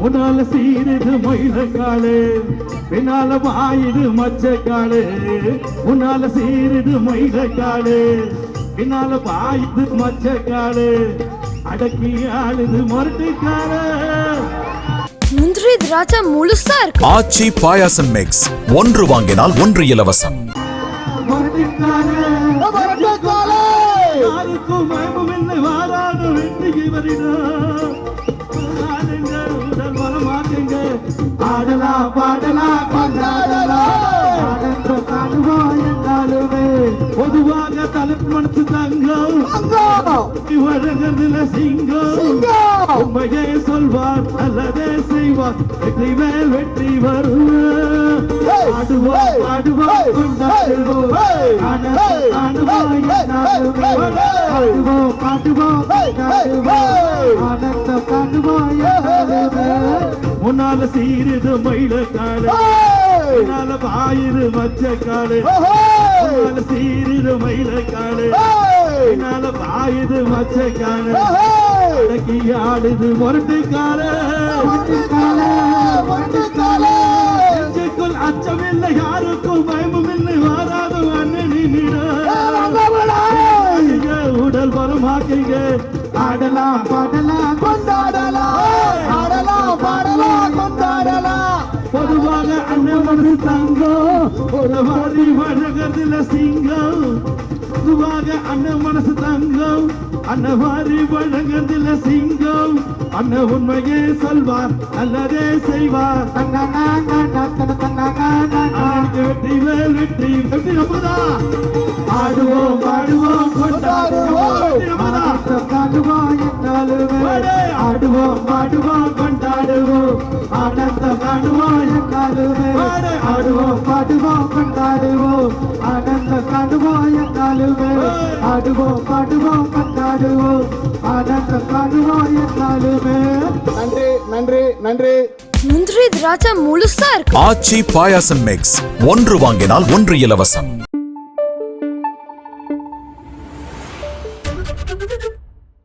முன்னால சீருது மயிலக்காடு பின்னால வாயுது மச்சக்காடு முன்னால சீருது மயிலக்காடு பின்னால பாயுது மச்சக்காடு அடக்கி ஆளுது மொரட்டுக்காடு முந்திரி திராட்சை முழுசா இருக்கு. ஆச்சி பாயாசம் மிக்ஸ் ஒன்று வாங்கினால் ஒன்று இலவசம். யாருக்கும் வாராத கொண்டாடலாம். ஆனந்த காணுவாய் என்றாலுமே பொதுவாக தலைப்பு மனசு தங்கம். வழங்குறதுல சிங்கம். உண்மையே சொல்வார் நல்லதே செய்வார். வெற்றி மேல் வெற்றி வரும் ஆடுவோம் ஆடுவோம் கொண்டாடுவோம். ஆடுவோம் பாடுவோம் முன்னால சீருது மயிலக்காடு முன்னால வாயிரு மச்சக்காடு முன்னால சீருது மயிலக்காடு பின்னால பாயுது மச்சக்காடு அடக்கி ஆடுது முரட்டுக்காடு நெஞ்சுக்குள் அச்சமில்லை யாருக்கும் பயமும் இல்லை வாராத அண்ணனிட உடல் பலமாக்குங்க ஆடலாம் பாடலாம் கொண்டாடலாம். மனசு தங்கம் ஒரு மாதிரி வழக்கத்துல சிங்கம். பொதுவாக அண்ணன் மனசு தங்கம் அண்ணன் மாதிரி வழக்கத்துல சிங்கம். அண்ணன் உண்மையே சொல்வார் நல்லதே செய்வார். வெற்றி மேல் வெற்றி வெற்றி நம்மதா. ஆடுவோம் பாடுவோம் கொண்டாடுவோம் நம்மதா. ஆடுவோம். பாடுவோம் கொண்டாடுவோம் ஆனந்த காடுவோம் என்றாலுமே ஆடுவோம் பாடுவோம் கொண்டாடுவோம் ஆனந்த காடுவோம் என்றாலுமே நன்றி நன்றி நன்றி. முந்திரி திராட்சை முழுசா இருக்கு. ஆச்சி பாயாசம் மிக்ஸ் ஒன்று வாங்கினால் ஒன்று இலவசம்.